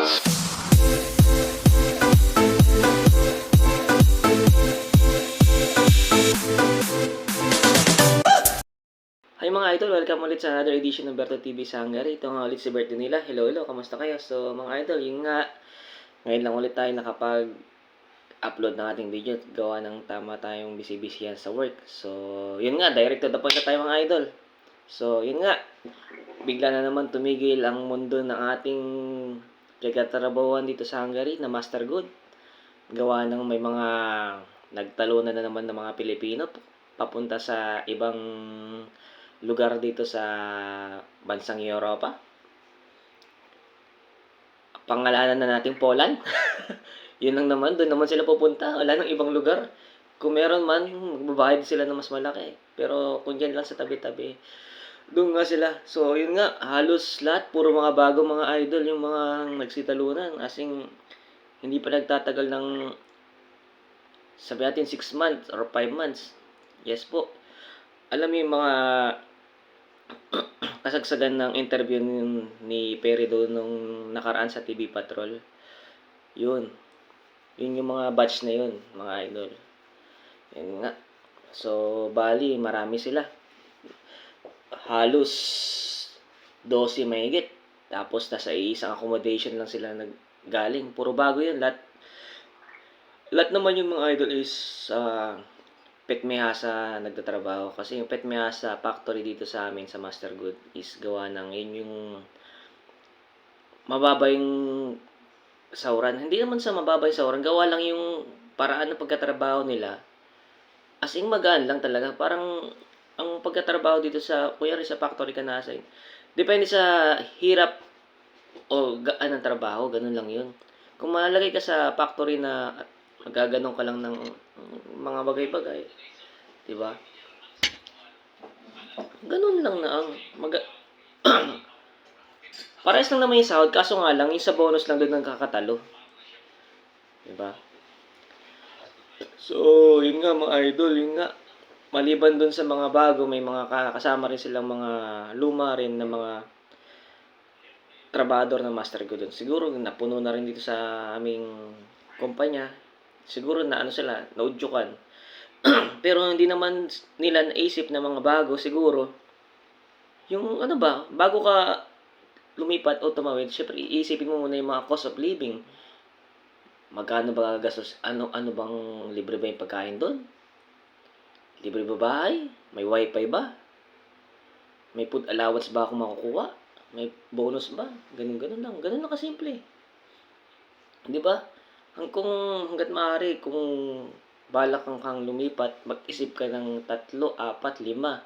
Hi mga idol, welcome ulit sa another edition ng Berto TV sa Hungary. Ito nga ulit si Berto nila. Hello, hello, kamusta kayo? So mga idol, yun nga, ngayon lang ulit tayo nakapag upload ng ating video at gawa ng tama tayong busy-busy yan sa work. So, yun nga, direct to the point na tayo mga idol. So, yun nga, bigla na naman tumigil ang mundo ng ating pinagtatrabahuan dito sa Hungary na Master Good. Gawa ng may mga nagtalunan na naman ng mga Pilipino papunta sa ibang lugar dito sa bansang Europa. Pangalanan na natin Poland. Yun lang naman, doon naman sila pupunta. Wala nang ibang lugar. Kung meron man, magbabayad sila ng mas malaki. Pero kung dyan lang sa tabi-tabi, doon nga sila. So, yun nga, halos lahat, puro mga bago mga idol, yung mga nagsitalunan. Asing, hindi pa nagtatagal ng, sabi natin, 6 months or 5 months. Yes po. Alam yung mga kasagsagan ng interview ni Perry doon nung nakaraan sa TV Patrol. Yun. Yun yung mga batch na yun, mga idol. Yun nga. So, bali, marami sila. Halos 12 mahigit. Tapos, nasa isang accommodation lang sila naggaling. Puro bago yun. Lahat, lahat naman yung mga idol is uh, Pet Mehasa nagtatrabaho. Kasi yung Pet Mehasa factory dito sa amin sa Master Good is gawa ng yun yung mababa yung sauran. Hindi naman sa mababa yung sauran. Gawa lang yung paraan ng pagkatrabaho nila. As in magaan lang talaga. Parang ang pagkatrabaho dito sa, kuya sa factory ka nasa, depende sa hirap o gaan ng trabaho. Ganun lang yun. Kung malagay ka sa factory na magaganon ka lang ng mga bagay-bagay. Di ba? Ganun lang na ang mag Pares lang naman yung sahod, kaso nga lang, yung sa bonus lang doon nagkakatalo. Di ba? So, yun nga mga idol, yun nga. Maliban doon sa mga bago, may mga kasama rin silang mga luma rin na mga trabador ng Master Go doon. Siguro napuno na rin dito sa aming kumpanya. Siguro na ano sila, naudyukan. Pero hindi naman nila naisip na mga bago siguro. Yung ano ba, bago ka lumipat o tumawid, syempre iisipin mo muna yung mga cost of living. Magkano ba gastos? Ano, ano bang libre ba yung pagkain doon? Libre ba bahay? May wifi ba? May food allowance ba ako makukuha? May bonus ba? Ganun, ganun lang. Ganun lang kasimple. Di ba? Ang kung hanggat maaari, kung balak kang kang lumipat, mag-isip ka ng tatlo, apat, lima.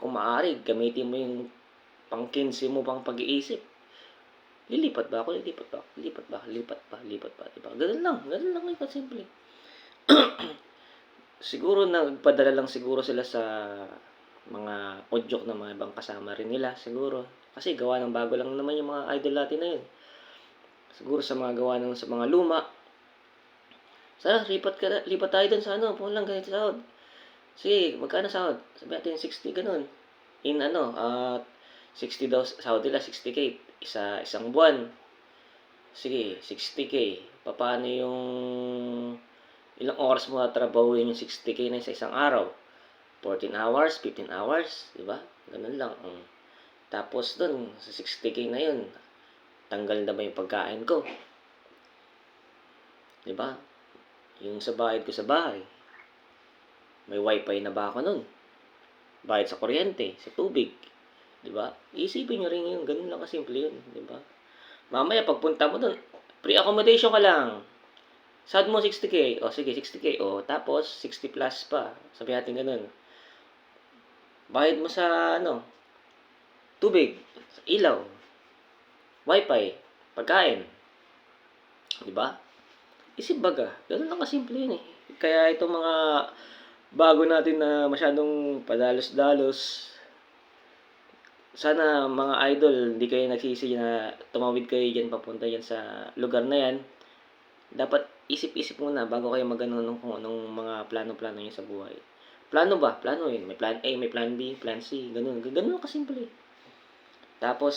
Kung maaari, gamitin mo yung pang 15 mo pang pag-iisip. Lilipat ba ako? Lilipat ba? Lilipat ba? Lipat ba? Lipat ba? Ganun lang. Ganun lang yung kasimple. siguro nagpadala lang siguro sila sa mga podyok na mga ibang kasama rin nila siguro. Kasi gawa ng bago lang naman yung mga idol natin na yun. Siguro sa mga gawa ng sa mga luma. Sana, lipat, ka, lipat tayo dun sa ano, puno lang ganito sahod. Sige, magkano sahod? Sabi natin 60, ganun. In ano, at uh, 60 daw, sahod nila, 60k. Isa, isang buwan. Sige, 60k. Paano yung ilang oras mo trabahuin yung 60k na sa isang araw? 14 hours, 15 hours, di ba? Ganun lang. Um. Tapos dun, sa 60k na yun, tanggal na ba yung pagkain ko? Di ba? Yung sa bayad ko sa bahay. May wifi na ba ako nun? Bayad sa kuryente, sa tubig. Di ba? Isipin nyo rin yun. Ganun lang kasimple yun. Di ba? Mamaya, pagpunta mo dun, free accommodation ka lang. Sahod mo 60k. O, sige, 60k. O, tapos, 60 plus pa. Sabi natin ganun. Bayad mo sa, ano, tubig, ilaw, wifi, pagkain. Di ba? Isip baga. Ganun lang kasimple yun eh. Kaya itong mga bago natin na masyadong padalos-dalos, sana mga idol, hindi kayo nagsisi na tumawid kayo dyan, papunta yan sa lugar na yan. Dapat isip-isip muna bago kayo magano nung kung anong mga plano-plano niyo sa buhay. Plano ba? Plano yun. May plan A, may plan B, plan C. Ganun. Ganun kasimple. Tapos,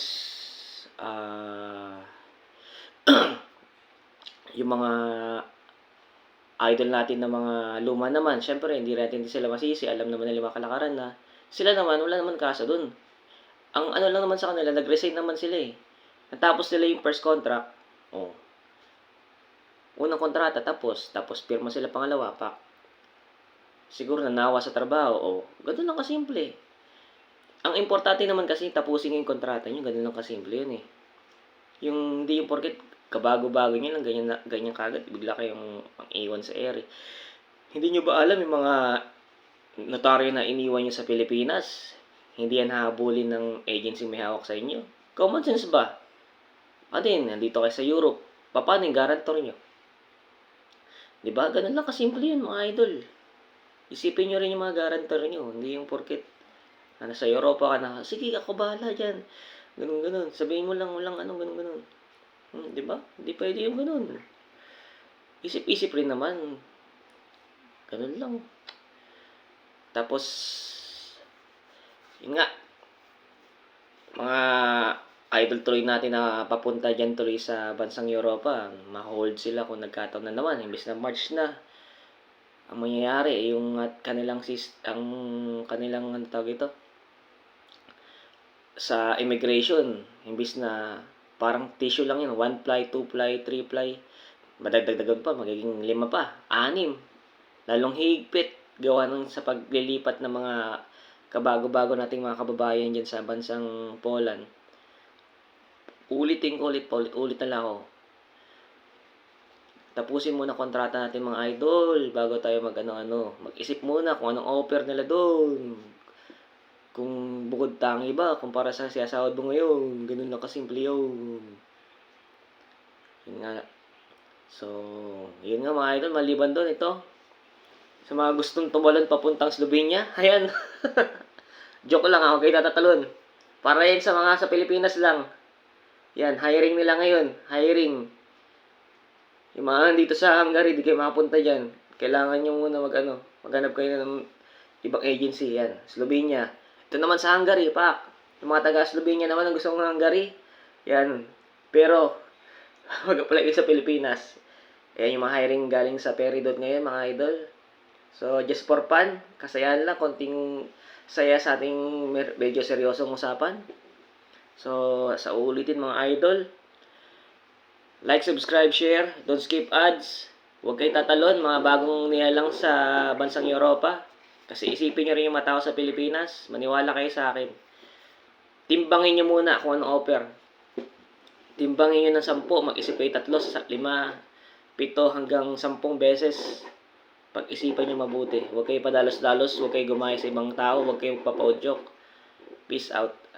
ah... Uh, yung mga idol natin na mga luma naman, syempre hindi natin sila masisi, alam naman nila mga kalakaran na sila naman, wala naman kaso dun. Ang ano lang naman sa kanila, nag-resign naman sila eh. Natapos nila yung first contract, oh. Unang kontrata, tapos, tapos pirma sila pangalawa, pak. Siguro nanawa sa trabaho, oh. Ganun lang kasimple. Ang importante naman kasi tapusin yung kontrata nyo, ganun lang kasimple yun eh. Yung, hindi yung porket kabago-bago nyo lang, ganyan, ganyan kagad, bigla kayong ang iwan sa ere. Hindi nyo ba alam yung mga notaryo na iniwan nyo sa Pilipinas? Hindi yan habulin ng agency may hawak sa inyo. Common sense ba? Atin, nandito kayo sa Europe. Paano yung guarantor nyo? Di ba? Ganun lang kasimple yun, mga idol. Isipin nyo rin yung mga guarantor nyo. Hindi yung porket na nasa Europa ka na, sige, ako bahala dyan. Ganun, ganun. Sabihin mo lang, walang ano, ganun, ganun. Hmm, di ba? Hindi pwede yung ganun. Isip-isip rin naman. Ganun lang. Tapos, yun nga, mga idol tuloy natin na papunta dyan tuloy sa bansang Europa, ma-hold sila kung nagkataon na naman, imbes na March na. Ang mangyayari, yung at kanilang sis, ang kanilang ano tawag ito, sa immigration, imbes na parang tissue lang yun, one ply, two ply, three ply, madagdagdagan pa, magiging lima pa, anim. Lalong higpit, gawa ng sa paglilipat ng mga kabago-bago nating mga kababayan dyan sa bansang Poland. Ulitin ulit, paulit, ulit na lang ako. Tapusin muna kontrata natin mga idol bago tayo mag ano-ano. Mag-isip muna kung anong offer nila doon. Kung bukod tangi ba, kumpara sa siyasawad mo ngayon. Ganun lang kasimple yun. Yun nga. So, yun nga mga idol, maliban doon ito. Sa mga gustong tumalon papuntang Slovenia, ayan. Joke lang ako kayo tatatalon. Para yan sa mga sa Pilipinas lang. Yan, hiring nila ngayon. Hiring. Yung mga dito sa Hungary, di kayo makapunta dyan. Kailangan nyo muna mag ano, maghanap kayo ng ibang agency. Yan, Slovenia. Ito naman sa Hungary, pak. Yung mga taga Slovenia naman ang gusto ng Hungary. Yan. Pero, mag-apply kayo sa Pilipinas. Ayan yung mga hiring galing sa Peridot ngayon, mga idol. So, just for fun, kasayahan lang, konting saya sa ating medyo seryosong usapan. So, sa ulitin mga idol, like, subscribe, share, don't skip ads. Huwag kayo tatalon, mga bagong nilalang sa bansang Europa. Kasi isipin nyo rin yung matao sa Pilipinas, maniwala kayo sa akin. Timbangin nyo muna kung anong offer. Timbangin nyo ng sampu, mag-isip kayo tatlo, sa lima, pito hanggang sampung beses. Pag-isipan nyo mabuti. Huwag kayo padalos-dalos, huwag kayo gumaya sa ibang tao, huwag kayo papaudyok. Peace out.